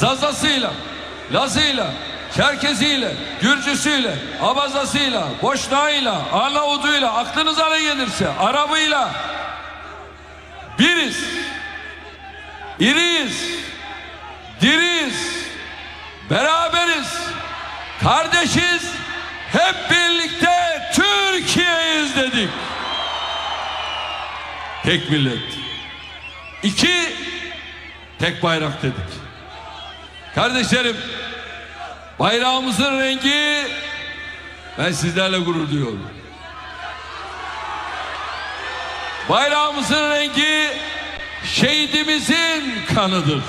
Zazasıyla, Lazıyla, Çerkeziyle, Gürcüsüyle, Abazasıyla, Boşnağıyla, Arnavuduyla, aklınıza ne gelirse, Arabıyla biriz, iriyiz, diriyiz, beraberiz, kardeşiz, hep birlikte Türkiye'yiz dedik. Tek millet. İki, tek bayrak dedik. Kardeşlerim, bayrağımızın rengi ben sizlerle gurur duyuyorum. Bayrağımızın rengi şehidimizin kanıdır.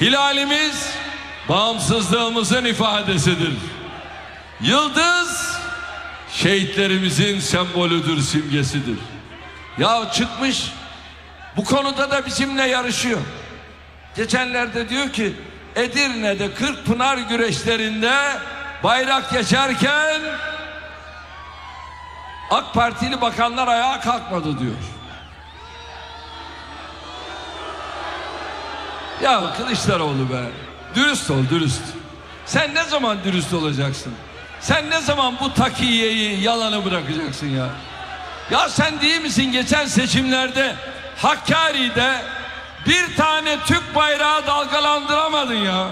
Hilalimiz bağımsızlığımızın ifadesidir. Yıldız şehitlerimizin sembolüdür, simgesidir. Ya çıkmış bu konuda da bizimle yarışıyor. Geçenlerde diyor ki Edirne'de Kırkpınar güreşlerinde bayrak geçerken AK Partili bakanlar ayağa kalkmadı diyor. Ya Kılıçdaroğlu be. Dürüst ol dürüst. Sen ne zaman dürüst olacaksın? Sen ne zaman bu takiyeyi yalanı bırakacaksın ya? Ya sen değil misin geçen seçimlerde Hakkari'de bir tane Türk bayrağı dalgalandıramadın ya.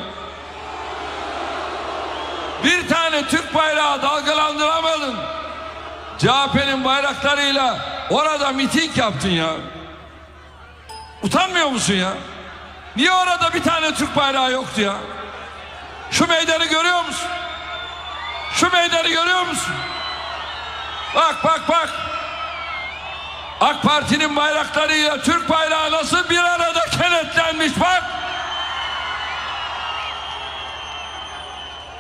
Bir tane Türk bayrağı dalgalandıramadın. CHP'nin bayraklarıyla orada miting yaptın ya. Utanmıyor musun ya? Niye orada bir tane Türk bayrağı yoktu ya? Şu meydanı görüyor musun? Şu meydanı görüyor musun? Bak bak bak. AK Parti'nin bayraklarıyla Türk bayrağı nasıl bir arada kenetlenmiş bak.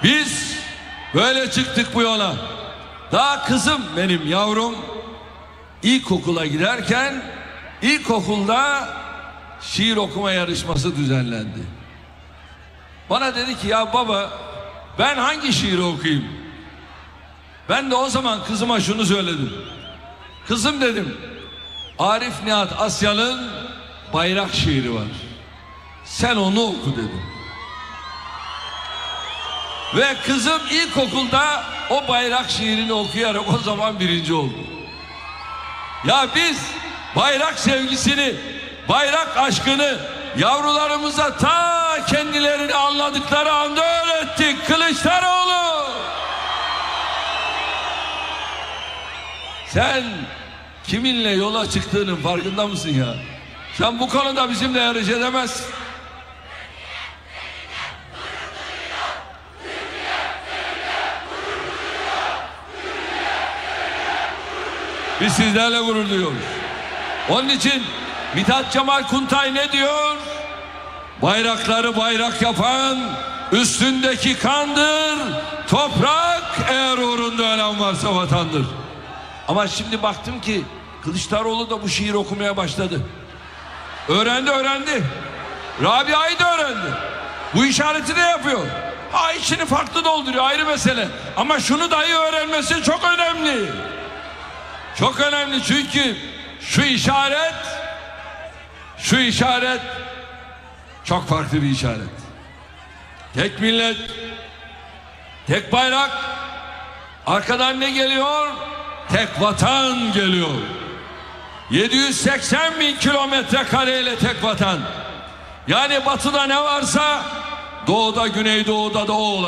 Biz böyle çıktık bu yola. Daha kızım benim yavrum ilkokula giderken ilkokulda şiir okuma yarışması düzenlendi. Bana dedi ki ya baba ben hangi şiiri okuyayım? Ben de o zaman kızıma şunu söyledim. Kızım dedim Arif Nihat Asya'nın bayrak şiiri var. Sen onu oku dedim. Ve kızım ilkokulda o bayrak şiirini okuyarak o zaman birinci oldu. Ya biz bayrak sevgisini, bayrak aşkını yavrularımıza ta kendilerini anladıkları anda öğrettik. Kılıçdaroğlu. Sen kiminle yola çıktığının farkında mısın ya? Sen bu konuda bizimle yarış edemezsin. Biz sizlerle gurur duyuyoruz. Onun için Mithat Cemal Kuntay ne diyor? Bayrakları bayrak yapan üstündeki kandır. Toprak eğer uğrunda ölen varsa vatandır. Ama şimdi baktım ki Kılıçdaroğlu da bu şiir okumaya başladı. Öğrendi öğrendi. Rabia'yı da öğrendi. Bu işareti de yapıyor. Ha içini farklı dolduruyor ayrı mesele. Ama şunu dahi öğrenmesi çok önemli. Çok önemli çünkü şu işaret şu işaret çok farklı bir işaret. Tek millet, tek bayrak, arkadan ne geliyor? Tek vatan geliyor. 780 bin kilometre kareyle tek vatan. Yani batıda ne varsa doğuda, güneydoğuda da o olacak.